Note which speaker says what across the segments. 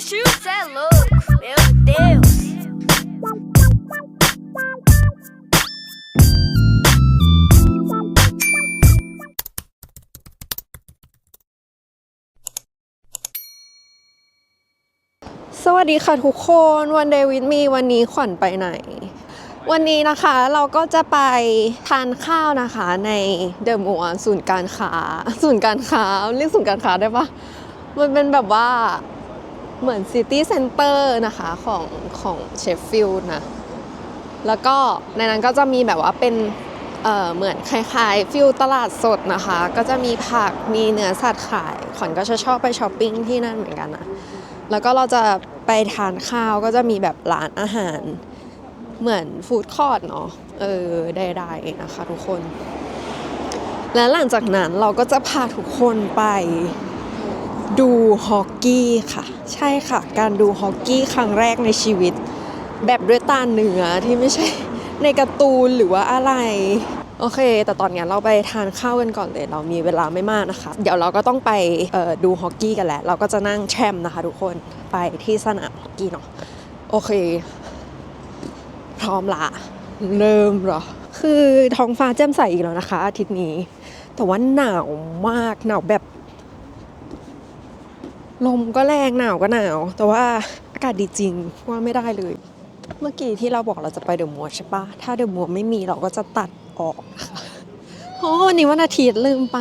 Speaker 1: Exu, cê é louco, meu Deus.
Speaker 2: สวัสดีค่ะทุกคนวันเดวิดมีวันนี้ขวัญไปไหน วันนี้นะคะเราก็จะไปทานข้าวนะคะในเดอะมัวศูนย์การค้าศูนย์การค้าเรียกศูนย์การค้าได้ปะมันเป็นแบบว่า เหมือนซิตี้เซ็นเตอร์นะคะของของเชฟฟิลด์นะ แล้วก็ในนั้นก็จะมีแบบว่าเป็นเเหมือนคล้ายๆฟิลตลาดสดนะคะ ก็จะมีผักมีเนื้อสัตว์ขายขวัญก็จะชอบไปช้อปปิ้งที่นั่นเหมือนกันนะ แล้วก็เราจะไปทานข้าวก็จะมีแบบร้านอาหาร เหมือนฟู้ดคอร์ทเนาะเออได้ๆนะคะทุกคน และหลังจากนั้นเราก็จะพาทุกคนไป ดูฮอกกี้ค่ะ ใช่ค่ะ การดูฮอกกี้ครั้งแรกในชีวิต แบบด้วยตาเนื้อที่ไม่ใช่ในการ์ตูนหรือว่าอะไร โอเค แต่ตอนนี้เราไปทานข้าวกันก่อนเลยเรามีเวลาไม่มากนะคะ เดี๋ยวเราก็ต้องไปดูฮอกกี้กันแหละ เราก็จะนั่งแทรมนะคะทุกคนไปที่สนามฮอกกี้เนาะโอเค พร้อมละเริ่มเหรอ คือท้องฟ้าแจ่มใสอีกแล้วนะคะ อาทิตย์นี้ แต่ว่าหนาวมากหนาวแบบ ลมก็แรงหนาวก็หนาว แต่ว่าอากาศดีจริงว่าไม่ได้เลย เมื่อกี้ที่เราบอกเราจะไปเดอะมัวใช่ปะถ้าเดอะมัวไม่มีเราก็จะตัดออกเพราะวันนี้วันอาทิตย์ลืมไป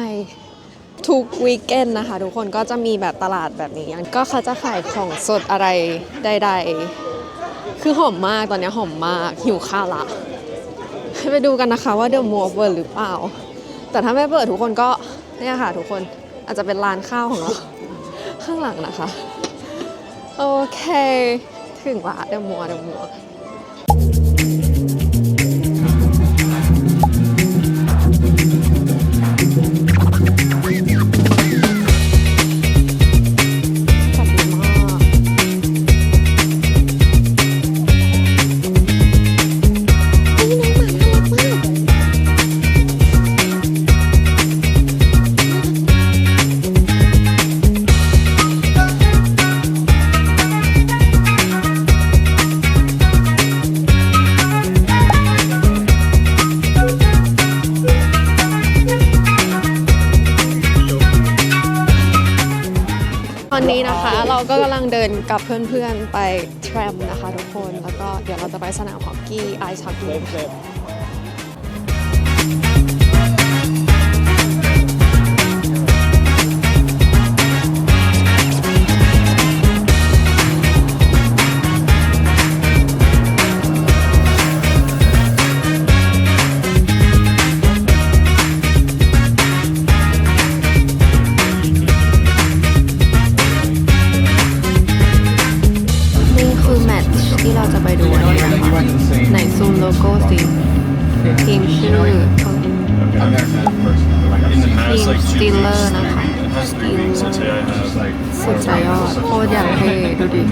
Speaker 2: ทุกวีคเอนนะคะ ทุกคนก็จะมีแบบตลาดแบบนี้ ก็เขาจะขายของสดอะไรใดๆ คือหอมมากตอนนี้หอมมากหิวข้าวละไปดูกันนะคะว่าเดอะมัวเปิดหรือเปล่า แต่ถ้าไม่เปิดทุกคนก็เนี่ยค่ะทุกคนอาจจะเป็นร้านข้าวของเรา ข้างหลังนะคะ โอเค ถึงละเดมัวเดมัว นนี้นะคะ เราก็กำลังเดินกับเพื่อนๆ ไปแทรมนะคะทุกคน แล้วก็เดี๋ยวเราจะไปสนามฮอกกี้ไอซ์ฮอกกี้ ทีมสตีลเลอร์ นะคะสตีลเลอร์สุดใจยอดโคตรอย่างเท่ดูดิ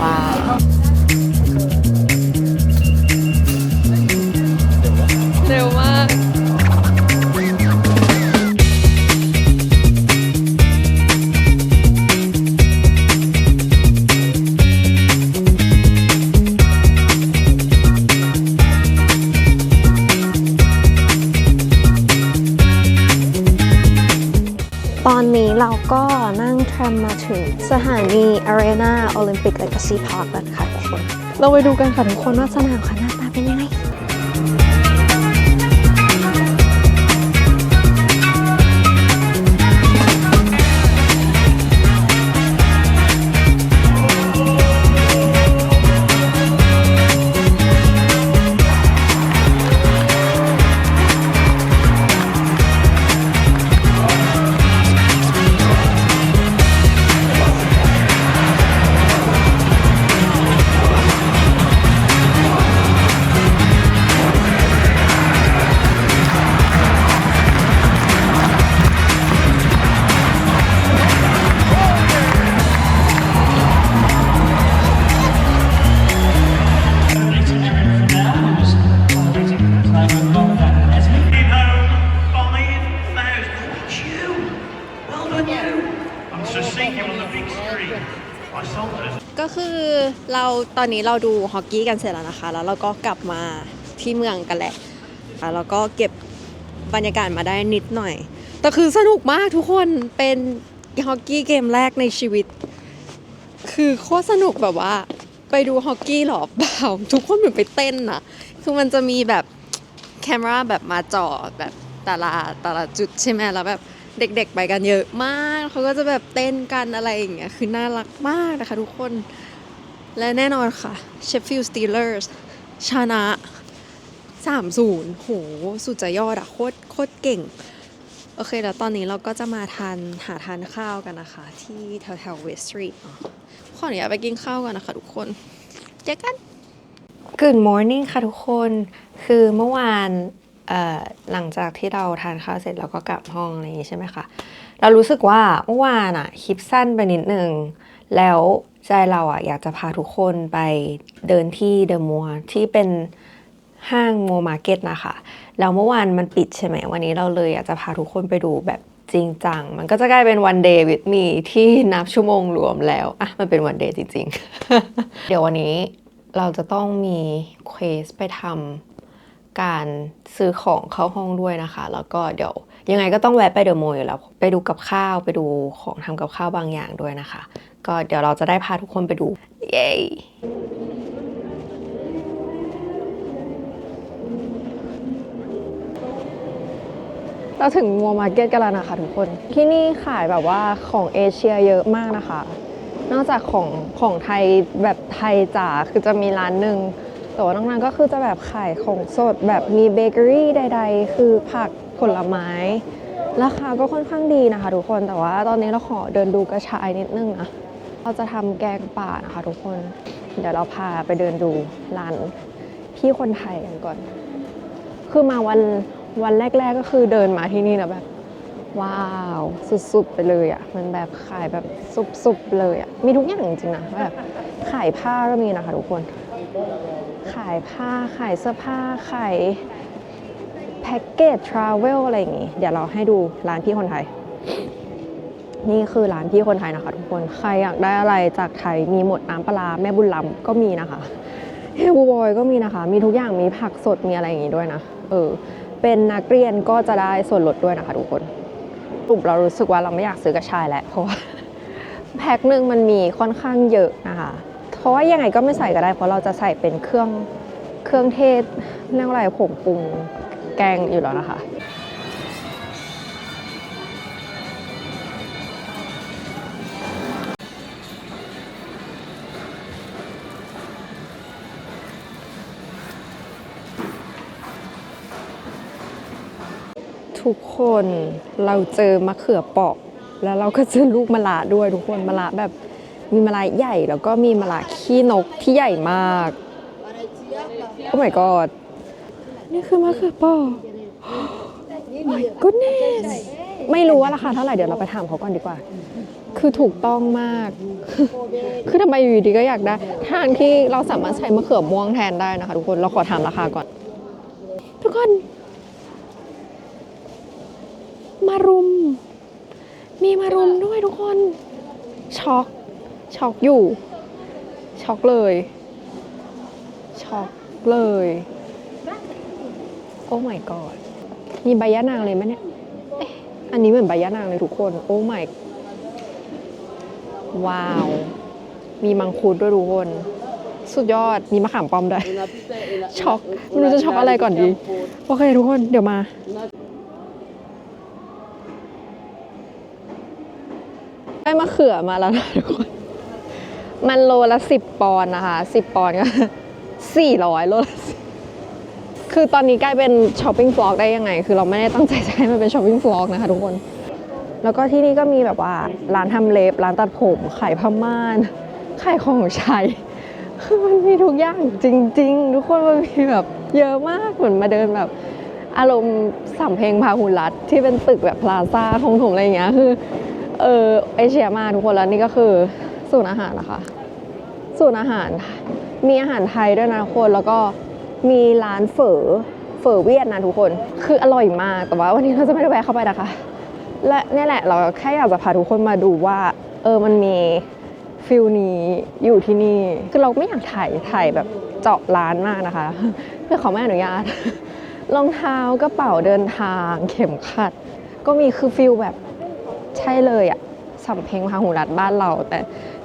Speaker 2: ว้าวเร็วมาก สถานีอารีนาโอลิมปิกและกาซีพาร์คกันค่ะทุกคน เราไปดูกันค่ะทุกคนว่าสนามขนาด คือเราตอนนี้เราดูฮอกกี้กันเสร็จแล้วนะคะ แล้วเราก็กลับมาที่เมืองกันแหละอะแล้วก็เก็บบรรยากาศมาได้นิดหน่อย แต่คือสนุกมากทุกคนเป็นฮอกกี้เกมแรกในชีวิต คือโคตรสนุกแบบว่า ไปดูฮอกกี้หรอเปล่าทุกคนเหมือนไปเต้นอะคือมันจะมีแบบแคมราแบบมาจ่อแบบแต่ละแต่ละจุดใช่ไหมแล้วแบบ เด็กๆไปกันเยอะมาก เขาก็จะแบบเต้นกันอะไรอย่างเงี้ย คือน่ารักมากนะคะทุกคน และแน่นอนค่ะ Sheffield Steelers ชนะ 3-0 โห สุดจะยอดอะโคตรโคตรเก่ง โอเคแล้วตอนนี้เราก็จะมาทานหาทานข้าวกันนะคะ ที่แถวแถวเวสต์สตรีทขออนุญาตไปกินข้าวกันนะคะทุกคน เจอกัน Good morning ค่ะทุกคน คือเมื่อวาน หลังจากที่เราทานข้าวเสร็จเราก็กลับห้องอะไรอย่างงี้ใช่ไหมคะเรารู้สึกว่าเมื่อวานอะคลิปสั้นไปนิดนึง แล้วใจเราอะอยากจะพาทุกคนไปเดินที่เดอะมัวที่เป็นห้างโมมาร์เก็ตนะคะแล้วเมื่อวานมันปิดใช่ไหมวันนี้เราเลยอยากจะพาทุกคนไปดูแบบจริงจัง มันก็จะกลายเป็นวันเดย์วิดมีที่นับชั่วโมงรวมแล้วอะมันเป็นวันเดย์จริง ๆ เดี๋ยววันนี้เราจะต้องมีเควสไปทำ การซื้อของเข้าห้องด้วยนะคะ แล้วก็เดี๋ยวยังไงก็ต้องแวะไปเดอะโมอยู่แล้ว ไปดูกับข้าวไปดูของทำกับข้าวบางอย่างด้วยนะคะ ก็เดี๋ยวเราจะได้พาทุกคนไปดู เย้เราถึงมัวมาร์เก็ตกันแล้วนะคะทุกคน ที่นี่ขายแบบว่าของเอเชียเยอะมากนะคะ นอกจากของของไทยแบบไทยจ๋าคือจะมีร้านหนึ่ง แต่ว่านอกนั้นก็คือจะแบบขายของสดแบบมีเบเกอรี่ใด ๆ คือผักผลไม้ ราคาก็ค่อนข้างดีนะคะ ทุกคนแต่ว่าตอนนี้เราขอเดินดูกระชายนิดนึงนะเราจะทำแกงป่านะคะ ทุกคน เดี๋ยวเราพาไปเดินดูร้านพี่คนไทยกันก่อน คือมาวันวันแรก ๆก็คือเดินมาที่นี่แล้วแบบ ว้าว สุดๆไปเลยอะ่ะ มันแบบขายแบบสุบๆเลยอะ่ะ มีทุกอย่างจริงๆนะแบบขายผ้าก็มีนะคะทุกคน ขายผ้า ขายเสื้อผ้า ขายแพ็กเกจทราเวลอะไรอย่างงี้ เดี๋ยวเราให้ดูร้านพี่คนไทย นี่คือร้านพี่คนไทยนะคะทุกคน ใครอยากได้อะไรจากไทยมีหมดน้ำปลาแม่บุญลำก็มีนะคะเฮลบอยก็มีนะคะ มีทุกอย่างมีผักสดมีอะไรอย่างงี้ด้วยนะ เออ เป็นนักเรียนก็จะได้ส่วนลดด้วยนะคะทุกคนกลุ่มเรารู้สึกว่าเราไม่อยากซื้อกระชายแล้วเพราะว่าแพ็คหนึ่งมันมีค่อนข้างเยอะนะคะ เพราะว่ายังไงก็ไม่ใส่ก็ได้ เพราะเราจะใส่เป็นเครื่องเครื่องเทศเรียกอะไรผงปรุงแกงอยู่แล้วนะคะทุกคนเราเจอมะเขือเปาะ แล้วเราก็เจอลูกมะระด้วยทุกคนมะระแบบ มีมะระใหญ่แล้วก็มีมะระขี้นกที่ใหญ่มากโอ้ my god นี่คือมะเขือเปราะ my goodness ไม่รู้ว่าราคาเท่าไหร่เดี๋ยวเราไปถามเขาก่อนดีกว่า คือถูกต้องมาก คือทำไมอยู่ดีก็อยากได้ทางที่เราสามารถใช้มะเขือม่วงแทนได้นะคะทุกคน เราขอถามราคาก่อน ทุกคน มารุม มีมารุมด้วยทุกคน ช็อก ช็อกอยู่ ช็อกเลย ช็อกเลย โอ้ my god มีใบยะนางเลยไหมเนี่ยอันนี้เหมือนใบยะนางเลยทุกคน โอ้ my ว้าว มีมังคุดด้วยทุกคน สุดยอด มีมะขามป้อมด้วย ช็อกไม่รู้จะช็อกอะไรก่อนดี โอเคทุกคน เดี๋ยวมาได้มะเขือมาแล้วนะทุกคน มันโลละสิบปอนด์นะคะสิบปอนด์ก็สี่ร้อยโลละ10คือตอนนี้กลายเป็นช้อปปิ้งฟลอกได้ยังไง คือเราไม่ได้ตั้งใจจะให้มันเป็นช้อปปิ้งฟลอกนะคะทุกคน แล้วก็ที่นี่ก็มีแบบว่าร้านทำเล็บ ร้านตัดผมขายผ้าม่านขายของใช้ คือมันมีทุกอย่างจริง ๆ ทุกคนมันมีแบบเยอะมากเหมือนมาเดินแบบ อารมณ์สำเพ็งพาหุรัตน์ที่เป็นตึกแบบพลาซ่าทงถมอะไรอย่างเงี้ยคือเออเอเชียมาทุกคนแล้วนี่ก็คือ ศูนย์อาหารนะคะศูนย์อาหาร มีอาหารไทยด้วยนะทุกคนแล้วก็มีร้านเฝอเฝอเวียดนะทุกคน คืออร่อยมากแต่ว่าวันนี้เราจะไม่ได้แวะเข้าไปนะคะ และนี่แหละเราแค่อยากจะพาทุกคนมาดูว่า เออมันมีฟิลนี้อยู่ที่นี่ คือเราไม่อยากถ่ายถ่ายแบบเจาะร้านมากนะคะเพื่อขาไม่อนุญาตรองเท้ากระเป๋าเดินทางเข็มขัด ก็มีคือฟิลแบบใช่เลยอะ สำเพ็งพาหูรัดบ้านเรา แต่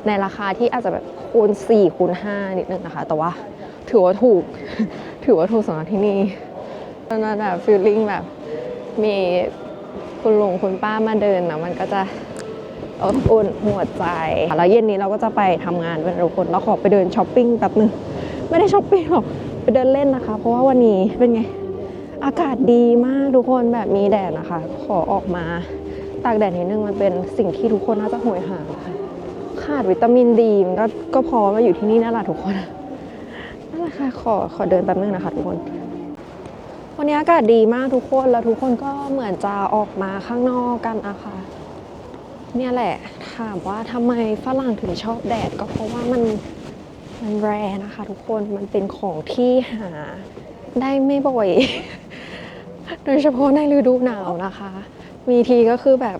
Speaker 2: ในราคาที่อาจจะแบบคูณ4คูณ5นิดนึงนะคะ แต่ว่าถือว่าถูก ถือว่าถูกสำหรับที่นี่ตอนนั้นแบบฟีลลิ่งแบบมีคุณลุงคุณป้ามาเดินนะมันก็จะอบอุ่นหัวใจ แล้วเย็นนี้เราก็จะไปทำงานเป็นทุกคนเราขอไปเดินช้อปปิ้งแป๊บนึง ไม่ได้ช้อปปิ้งหรอกไปเดินเล่นนะคะ เพราะว่าวันนี้เป็นไง อากาศดีมากทุกคนแบบมีแดดนะคะ ขอออกมา ตากแดดนิดนึงมันเป็นสิ่งที่ทุกคนน่าจะโหยหาค่ะขาดวิตามินดีมันก็ก็พอมาอยู่ที่นี่นั่นแหละทุกคนนั่นแหละค่ะขอขอเดินแป๊บนึงนะคะทุกคน วันนี้อากาศดีมากทุกคนแล้วทุกคนก็เหมือนจะออกมาข้างนอกกันอะคะเนี่ยแหละถามว่าทำไมฝรั่งถึงชอบแดดก็เพราะว่ามันมันแรนะคะ ทุกคนมันเป็นของที่หาได้ไม่บ่อย โดยเฉพาะในฤดูหนาวนะคะ มีทีก็คือแบบ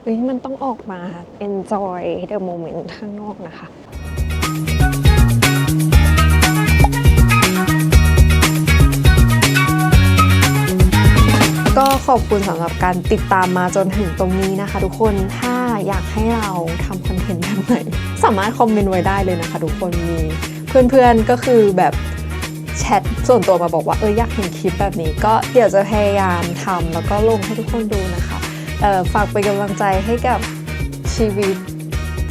Speaker 2: เฮ้ยมันต้องออกมา enjoy the moment ข้างนอกนะคะก็ขอบคุณสำหรับการติดตามมาจนถึงตรงนี้นะคะ ทุกคน ถ้าอยากให้เราทำคอนเทนต์แบบไหน สามารถคอมเมนต์ไว้ได้เลยนะคะ ทุกคนมีเพื่อนๆก็คือแบบ แชทส่วนตัวมาบอกว่าเอออยากเห็นคลิปแบบนี้ ก็เดี๋ยวจะพยายามทำแล้วก็ลงให้ทุกคนดูนะคะฝากเป็นกำลังใจให้กับชีวิต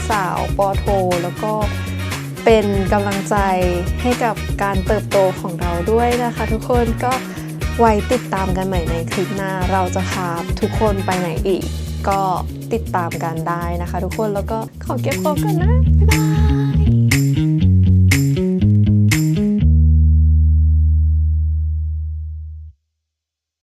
Speaker 2: สาวปอโท แล้วก็เป็นกำลังใจให้กับการเติบโตของเราด้วยนะคะทุกคนก็ไว้ติดตามกันใหม่ในคลิปหน้า เราจะพาทุกคนไปไหนอีก ก็ติดตามกันได้นะคะ ทุกคนแล้วก็ขอเก็บของกันนะ บ๊ายบาย